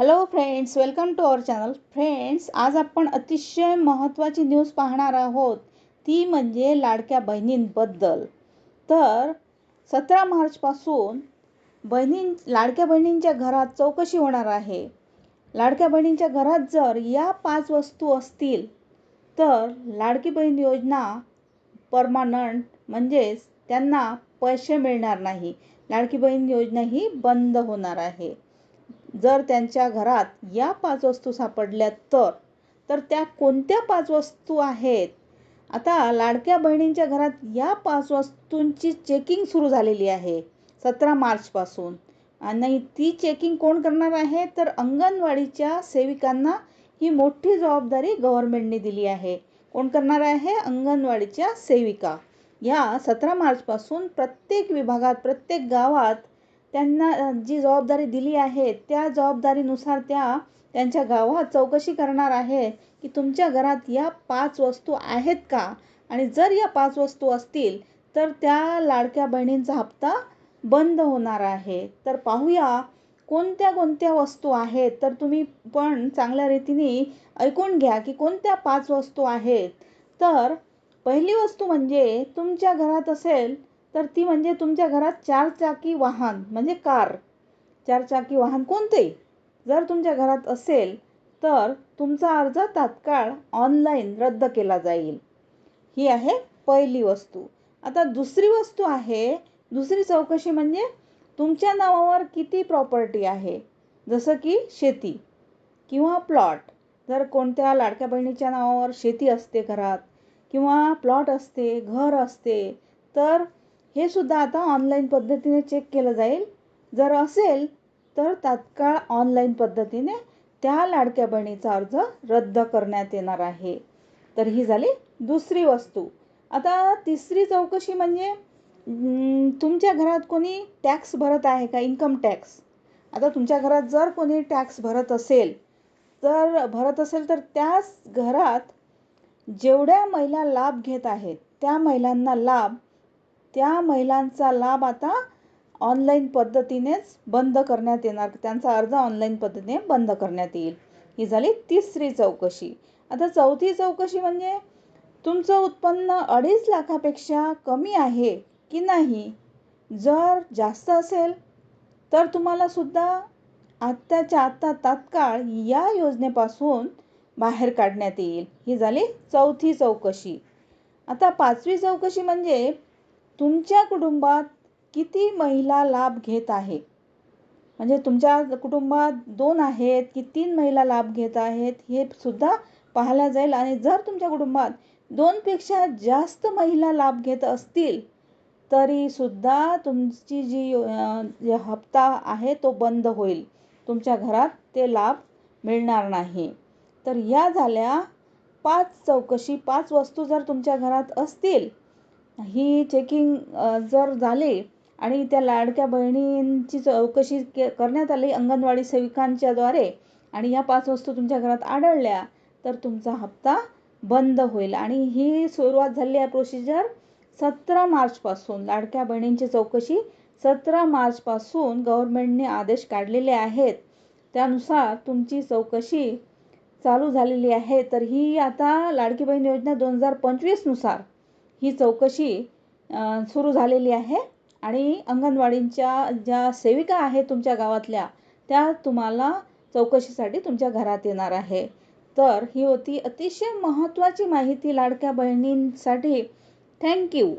Hello friends welcome to our channel friends आज आपण अतिशय महत्त्वाची न्यूज पाहणार आहोत. ती म्हणजे लाडक्या बहिणींबद्दल. तर सतरा मार्चपासून बहिणीं लाडक्या बहिणींच्या घरात चौकशी होणार आहे. लाडक्या बहिणींच्या घरात जर या पाच वस्तू असतील तर लाडकी बहीण योजना परमानंट म्हणजेच त्यांना पैसे मिळणार नाही. लाडकी बहीण योजना ही बंद होणार आहे. जर त्यांच्या घरात या पाच वस्तू सापडल्या तर तर त्या कोणत्या पाच वस्तू आहेत? आता लाडक्या बहिणींच्या घरात या पाच वस्तूंची चेकिंग सुरू झालेली आहे सतरा मार्चपासून. आणि ती चेकिंग कोण करणार आहे? तर अंगणवाडीच्या सेविकांना ही मोठी जबाबदारी गव्हर्नमेंटने दिली आहे. कोण करणार आहे? अंगणवाडीच्या सेविका. या सतरा मार्चपासून प्रत्येक विभागात प्रत्येक गावात त्यांना जी जबाबदारी दिली आहे त्या जबाबदारीनुसार त्या त्यांच्या गावात चौकशी करणार आहे की तुमच्या घरात या पाच वस्तू आहेत का? आणि जर या पाच वस्तू असतील तर त्या लाडक्या बहिणींचा हप्ता बंद होणार आहे. तर पाहूया कोणत्या कोणत्या वस्तू आहेत. तर तुम्ही पण चांगल्या रीतीने ऐकून घ्या की कोणत्या पाच वस्तू आहेत. तर पहिली वस्तू म्हणजे तुमच्या घरात असेल तर ती म्हणजे तुमच्या घरात चारचाकी वाहन म्हणजे कार. चारचाकी वाहन कोणतेही. जर तुमच्या घरात असेल तर तुमचा अर्ज तात्काळ ऑनलाईन रद्द केला जाईल. ही आहे पहिली वस्तू. आता दुसरी वस्तू आहे दुसरी चौकशी म्हणजे तुमच्या नावावर किती प्रॉपर्टी आहे? जसं की शेती किंवा प्लॉट जर कोणत्या लाडक्या बहिणीच्या नावावर शेती असते घरात किंवा प्लॉट असते घर असते तर हे सुद्धा आता ऑनलाईन पद्धतीने चेक केलं जाईल. जर असेल तर तात्काळ ऑनलाईन पद्धतीने त्या लाडक्या बहिणीचा अर्ज रद्द करण्यात येणार आहे. तर ही झाली दुसरी वस्तू. आता तिसरी चौकशी म्हणजे तुमच्या घरात कोणी टॅक्स भरत आहे का? इन्कम टॅक्स आता तुमच्या घरात जर कोणी टॅक्स भरत असेल तर भरत असेल तर त्याच घरात जेवढ्या महिला लाभ घेत आहेत त्या महिलांना लाभ त्या महिलांचा लाभ आता ऑनलाईन पद्धतीनेच बंद करण्यात येणार. त्यांचा अर्ज ऑनलाईन पद्धतीने बंद करण्यात येईल. ही झाली तिसरी चौकशी. आता चौथी चौकशी म्हणजे तुमचं उत्पन्न अडीच लाखापेक्षा कमी आहे की नाही? जर जास्त असेल तर तुम्हाला सुद्धा आत्ताच्या आत्ता तात्काळ या योजनेपासून बाहेर काढण्यात येईल. ही झाली चौथी चौकशी. आता पाचवी चौकशी म्हणजे तुमच्या कुटुंबात किती महिला लाभ घेत आहे? म्हणजे तुमच्या कुटुंबात दोन आहेत की तीन महिला लाभ घेत आहेत हे सुद्धा पाहायला जाईल. आणि जर तुमच्या कुटुंबात दोनपेक्षा जास्त महिला लाभ घेत असतील तरीसुद्धा तुमची जी हप्ता आहे तो बंद होईल. तुमच्या घरात ते लाभ मिळणार नाही. तर या झाल्या पाच चौकशी पाच वस्तू जर तुमच्या घरात असतील ही चेकिंग जर झाली आणि त्या लाडक्या बहिणींची चौकशी के करण्यात आली अंगणवाडी सेविकांच्याद्वारे आणि या पाच वस्तू तुमच्या घरात आढळल्या तर तुमचा हप्ता बंद होईल. आणि ही सुरुवात झाली आहे प्रोसिजर सतरा मार्चपासून. लाडक्या बहिणींची चौकशी सतरा मार्चपासून गव्हर्मेंटने आदेश काढलेले आहेत. त्यानुसार तुमची चौकशी चालू झालेली आहे. तर ही आता लाडकी बहीण योजना दोन हजार पंचवीसनुसार ही चौकशी सुरू झालेली आहे आणि अंगणवाडींच्या ज्या सेविका आहेत तुमच्या गावातल्या त्या तुम्हाला चौकशीसाठी तुमच्या घरात येणार आहे. तर ही होती अतिशय महत्त्वाची माहिती लाडक्या बहिणींसाठी. थँक्यू